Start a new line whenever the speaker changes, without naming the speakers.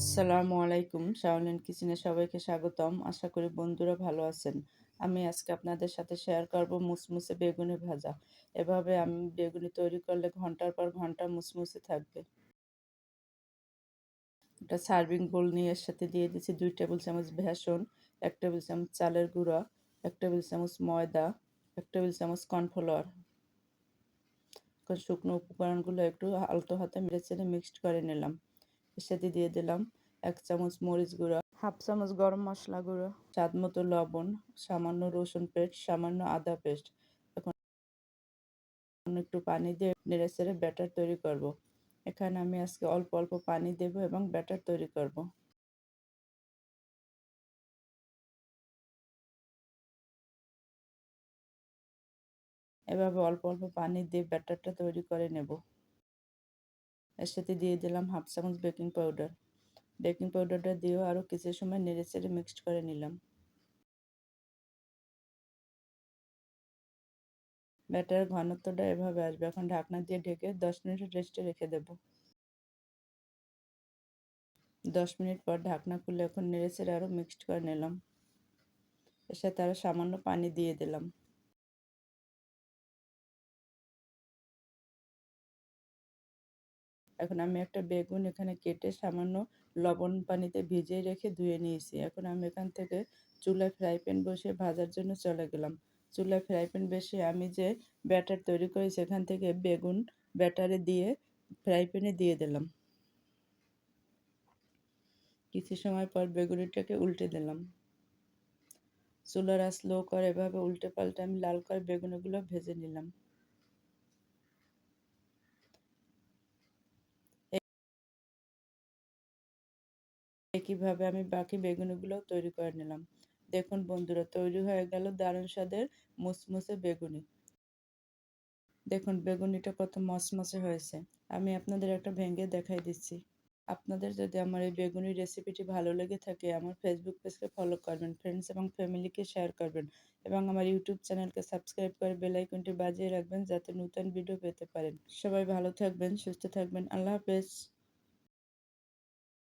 আসসালামু আলাইকুম, শাওলিন কিচেনে সবাইকে স্বাগতম। আশা করি বন্ধুরা ভালো আছেন। আমি আজকে আপনাদের সাথে শেয়ার করব মুসমুসে বেগুনি ভাজা। এভাবে আমি বেগুনি তৈরি করলে ঘণ্টার পর ঘণ্টা মুসমুসে থাকবে। একটা সার্ভিং বোল নিয়ে এর সাথে দিয়ে দিচ্ছি দুই টেবিল চামচ বেসন এক টেবিল চামচ চালের গুঁড়া, এক টেবিল চামচ ময়দা, এক টেবিল চামচ কর্নফ্লাওয়ার। শুকনো উপকরণগুলো একটু আলতো হাতে মেরে মিক্সড করে নিলাম। সাথে দিয়ে দিলাম এক চামচ মরিচ গুঁড়া, হাফ চামচ গরম মশলা গুঁড়ো, স্বাদ মতো লবণ, সামান্য রসুন পেস্ট, সামান্য আদা পেস্ট এখন একটু পানি দিয়ে নেড়ে চেড়ে ব্যাটার তৈরি করব। এখানে আমি আজকে অল্প অল্প পানি দেব এবং ব্যাটার তৈরি করব। এভাবে অল্প অল্প পানি দিয়ে ব্যাটারটা তৈরি করে নেব এর সাথে দিয়ে দিলাম হাফ চামচ বেকিং পাউডার। বেকিং পাউডারটা দিয়েও আরও কিছু সময় নেড়ে চেড়ে মিক্সড করে নিলাম। ব্যাটার ঘনত্বটা এভাবে আসবে। এখন ঢাকনা দিয়ে ঢেকে দশ মিনিট রেস্টে রেখে দেব। দশ মিনিট পর ঢাকনা খুলে এখন নেড়ে চেড়ে আরও মিক্সড করে নিলাম। এর সাথে আরও সামান্য পানি দিয়ে দিলাম। এখন আমি একটা বেগুন এখানে কেটে সামান্য লবণ পানিতে ভিজিয়ে রেখে ধুয়ে নিয়েছি। এখন আমি এখান থেকে চুলায় ফ্রাই প্যান বসে ভাজার জন্য চলে গেলাম। চুলায় ফ্রাই প্যান বসে আমি যে ব্যাটার তৈরি করি সেখান থেকে বেগুন ব্যাটারে দিয়ে ফ্রাই প্যানে দিয়ে দিলাম। কিছু সময় পর বেগুনিটাকে উল্টে দিলাম। চুলার স্লো করে এভাবে উল্টে পাল্টে আমি লাল করে বেগুনিগুলো ভেজে নিলাম। একইভাবে আমি বাকি বেগুনিগুলো তৈরি করে নিলাম। দেখুন বন্ধুরা, তৈরি হয়ে গেল দারুণ স্বাদের মুসমুসে বেগুনি। দেখুন বেগুনিটা কত মসমসে হয়েছে। আমি আপনাদের একটা ভেঙে দেখাই দিচ্ছি। আপনাদের যদি আমার এই বেগুনি রেসিপিটি ভালো লেগে থাকে, আমার ফেসবুক পেজকে ফলো করবেন ফ্রেন্ডস এবং ফ্যামিলিকে শেয়ার করবেন এবং আমার ইউটিউব চ্যানেলকে সাবস্ক্রাইব করে বেলাইকনটি বাজিয়ে রাখবেন যাতে নতুন ভিডিও পেতে পারেন। সবাই ভালো থাকবেন, সুস্থ থাকবেন, আল্লাহ হাফেজ।